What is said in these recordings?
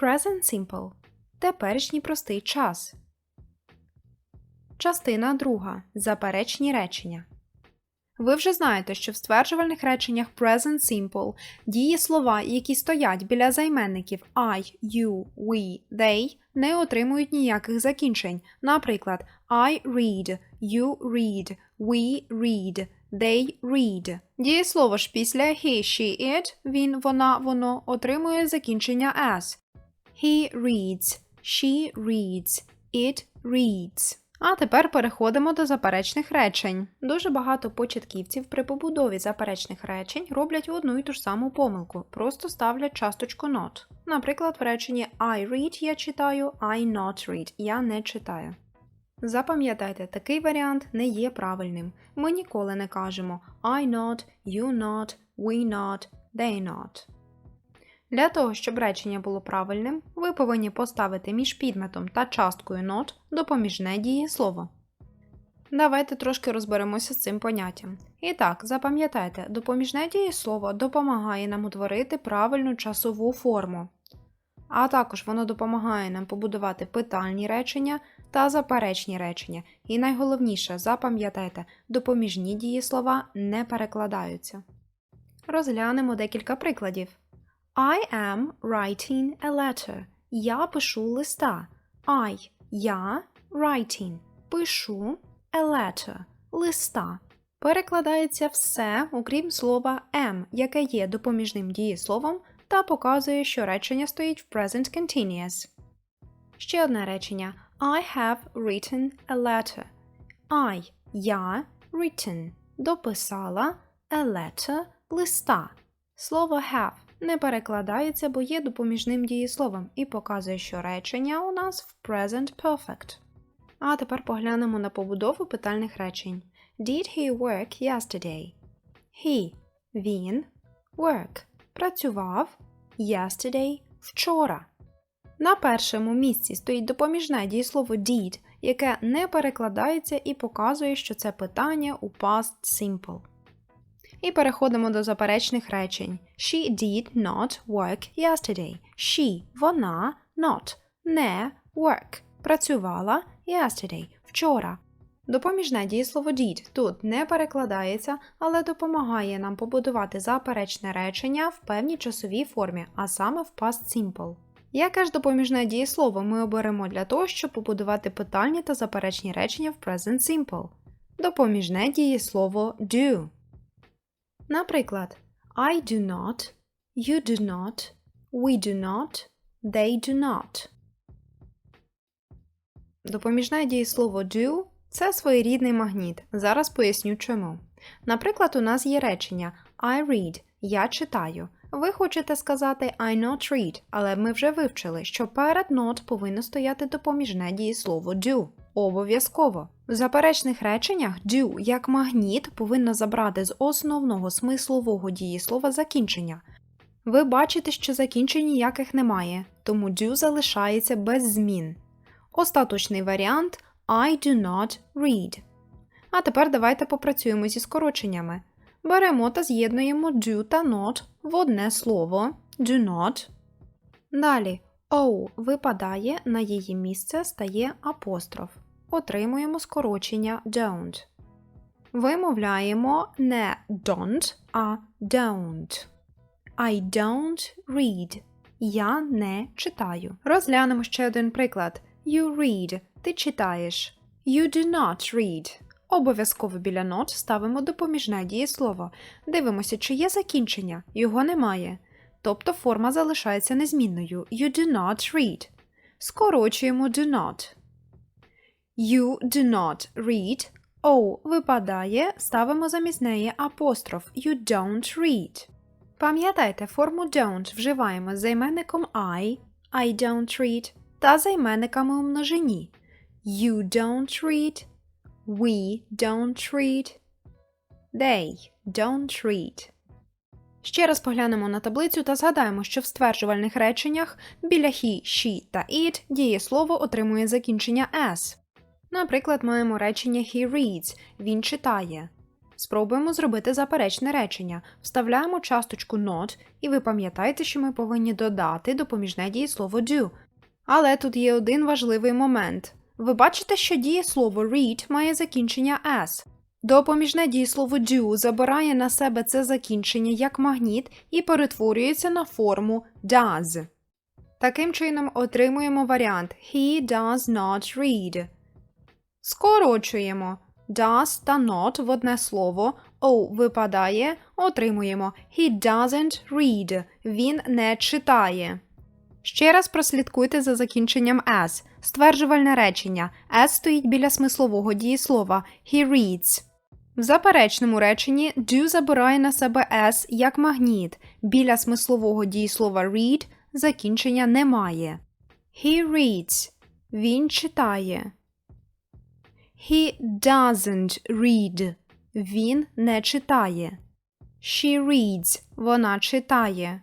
Present simple. Теперішній простий час. Частина друга. Заперечні речення. Ви вже знаєте, що в стверджувальних реченнях Present Simple дії слова, які стоять біля займенників I, you, we, they, не отримують ніяких закінчень. Наприклад, I read, you read, we read, they read. Дієслово ж після he, she, it, він, вона, воно отримує закінчення s. He reads, she reads, it reads. А тепер переходимо до заперечних речень. Дуже багато початківців при побудові заперечних речень роблять одну і ту ж саму помилку, просто ставлять часточку not. Наприклад, в реченні I read я читаю, I not read я не читаю. Запам'ятайте, такий варіант не є правильним. Ми ніколи не кажемо I not, you not, we not, they not. Для того, щоб речення було правильним, ви повинні поставити між підметом та часткою not допоміжне дієслово. Давайте трошки розберемося з цим поняттям. І так, запам'ятайте, допоміжне дієслово допомагає нам утворити правильну часову форму, а також воно допомагає нам побудувати питальні речення та заперечні речення. І найголовніше, запам'ятайте, допоміжні дієслова не перекладаються. Розглянемо декілька прикладів. I am writing a letter. Я пишу листа. I – я writing. Пишу a letter. Листа. Перекладається все, окрім слова am, яке є допоміжним дієсловом та показує, що речення стоїть в present continuous. Ще одне речення. I have written a letter. I – я written. Дописала a letter листа. Слово have не перекладається, бо є допоміжним дієсловом і показує, що речення у нас в present perfect. А тепер поглянемо на побудову питальних речень. Did he work yesterday? He – він. Work – працював. Yesterday – вчора. На першому місці стоїть допоміжне дієслово did, яке не перекладається і показує, що це питання у past simple. І переходимо до заперечних речень. She did not work yesterday. She – вона, not – не work. Працювала yesterday – вчора. Допоміжне дієслово did тут не перекладається, але допомагає нам побудувати заперечне речення в певній часовій формі, а саме в past simple. Яке ж допоміжне дієслово ми оберемо для того, щоб побудувати питальні та заперечні речення в present simple? Допоміжне дієслово do. Наприклад, I do not, you do not, we do not, they do not. Допоміжне дієслово do це своєрідний магніт. Зараз поясню чому. Наприклад, у нас є речення I read я читаю. Ви хочете сказати I not read, але ми вже вивчили, що перед not повинно стояти допоміжне дієслово do. Обов'язково. В заперечних реченнях do як магніт повинна забрати з основного смислового дієслова закінчення. Ви бачите, що закінчень ніяких немає, тому do залишається без змін. Остаточний варіант I do not read. А тепер давайте попрацюємо зі скороченнями. Беремо та з'єднуємо do та not в одне слово do not. Далі O випадає, на її місце стає апостроф. Отримуємо скорочення don't. Вимовляємо не don't, а don't. I don't read. Я не читаю. Розглянемо ще один приклад. You read. Ти читаєш. You do not read. Обов'язково біля not ставимо допоміжне дієслово. Дивимося, чи є закінчення. Його немає. Тобто форма залишається незмінною. You do not read. Скорочуємо do not. You do not read. O випадає, ставимо замість неї апостроф. You don't read. Пам'ятайте, форму don't вживаємо з займенником I, I don't read та займенниками у множині. You don't read, we don't read, they don't read. Ще раз поглянемо на таблицю та згадаємо, що в стверджувальних реченнях біля he, she та it дієслово отримує закінчення s. Наприклад, маємо речення he reads він читає. спробуємо зробити заперечне речення. Вставляємо часточку not, і ви пам'ятаєте, що ми повинні додати допоміжне дієслово do. Але тут є один важливий момент. Ви бачите, що дієслово read має закінчення s. Допоміжне дієслово do забирає на себе це закінчення як магніт і перетворюється на форму does. Таким чином отримуємо варіант He does not read. Скорочуємо does та not в одне слово. O випадає, отримуємо He doesn't read. Він не читає. Ще раз прослідкуйте за закінченням S. Стверджувальне речення. S стоїть біля смислового дієслова He reads. В заперечному реченні do забирає на себе S як магніт. Біля смислового дієслова read закінчення немає. He reads. Він читає. He doesn't read. Він не читає. She reads. Вона читає.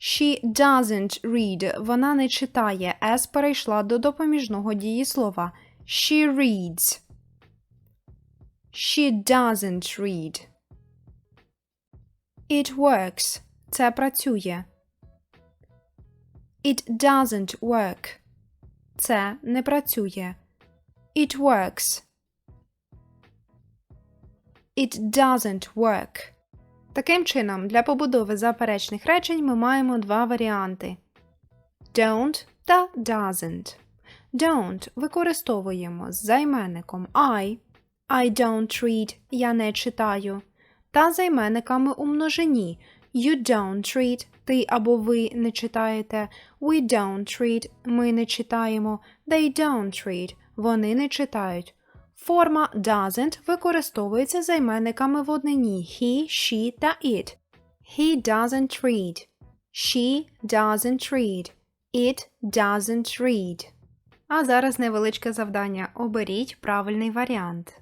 She doesn't read. Вона не читає. S перейшла до допоміжного дієслова. She reads. She doesn't read. It works. Це працює. It doesn't work. Це не працює. It works. It doesn't work. Таким чином, для побудови заперечних речень ми маємо два варіанти: don't та doesn't. Don't використовуємо з займенником I. I don't read. Я не читаю. Та займенниками у множині. You don't read. Ти або ви не читаєте. We don't read. Ми не читаємо. They don't read. Вони не читають. Форма doesn't використовується займенниками в однині he, she та it. He doesn't read. She doesn't read. It doesn't read. А зараз невеличке завдання. Оберіть правильний варіант.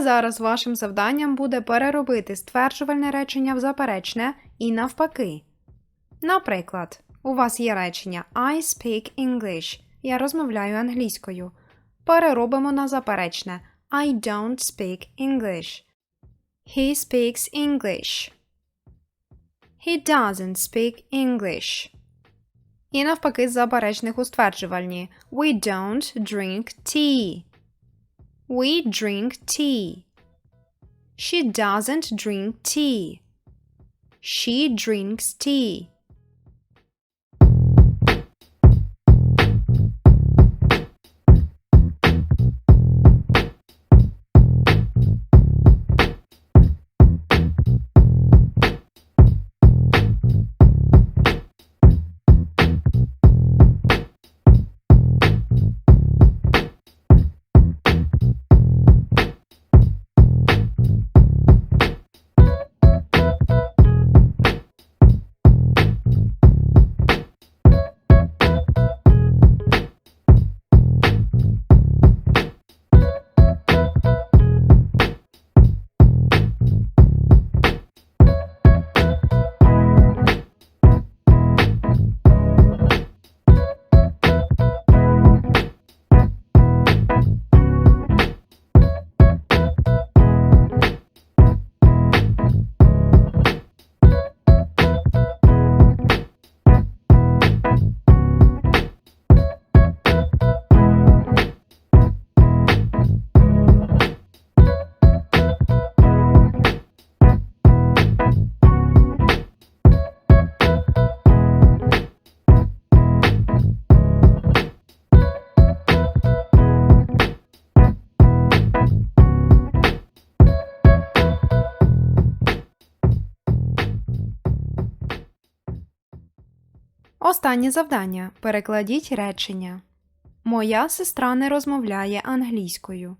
Зараз вашим завданням буде переробити стверджувальне речення в заперечне і навпаки. Наприклад, у вас є речення I speak English. Я розмовляю англійською. Переробимо на заперечне I don't speak English. He speaks English. He doesn't speak English. І навпаки, з заперечних у стверджувальні We don't drink tea. We drink tea. She doesn't drink tea. She drinks tea. Останнє завдання. Перекладіть речення. Моя сестра не розмовляє англійською.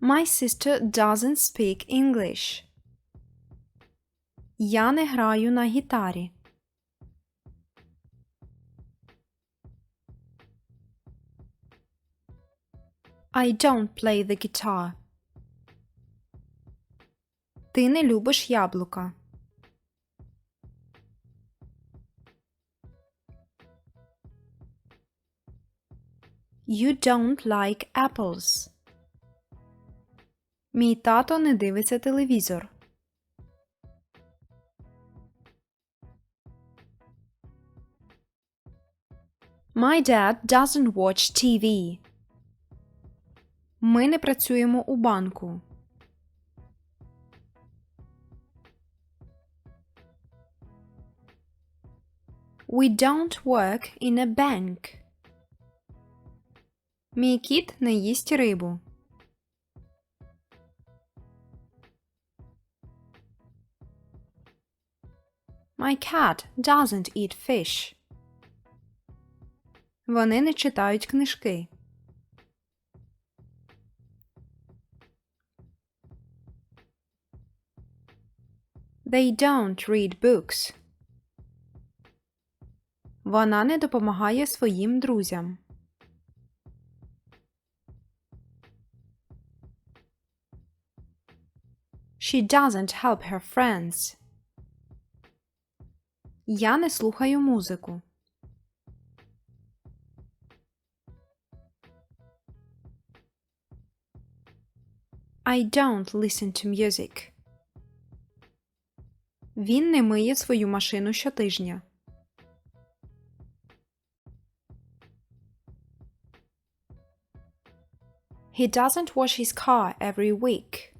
My sister doesn't speak English. Я не граю на гітарі. I don't play the guitar. Ти не любиш яблука. You don't like apples. Мій тато не дивиться телевізор. My dad doesn't watch TV. Ми не працюємо у банку. We don't work in a bank. Мій кіт не їсть рибу. My cat doesn't eat fish. Вони не читають книжки. They don't read books. Вона не допомагає своїм друзям. She doesn't help her friends. Я не слухаю музику. I don't listen to music. Він не миє свою машину щотижня. He doesn't wash his car every week.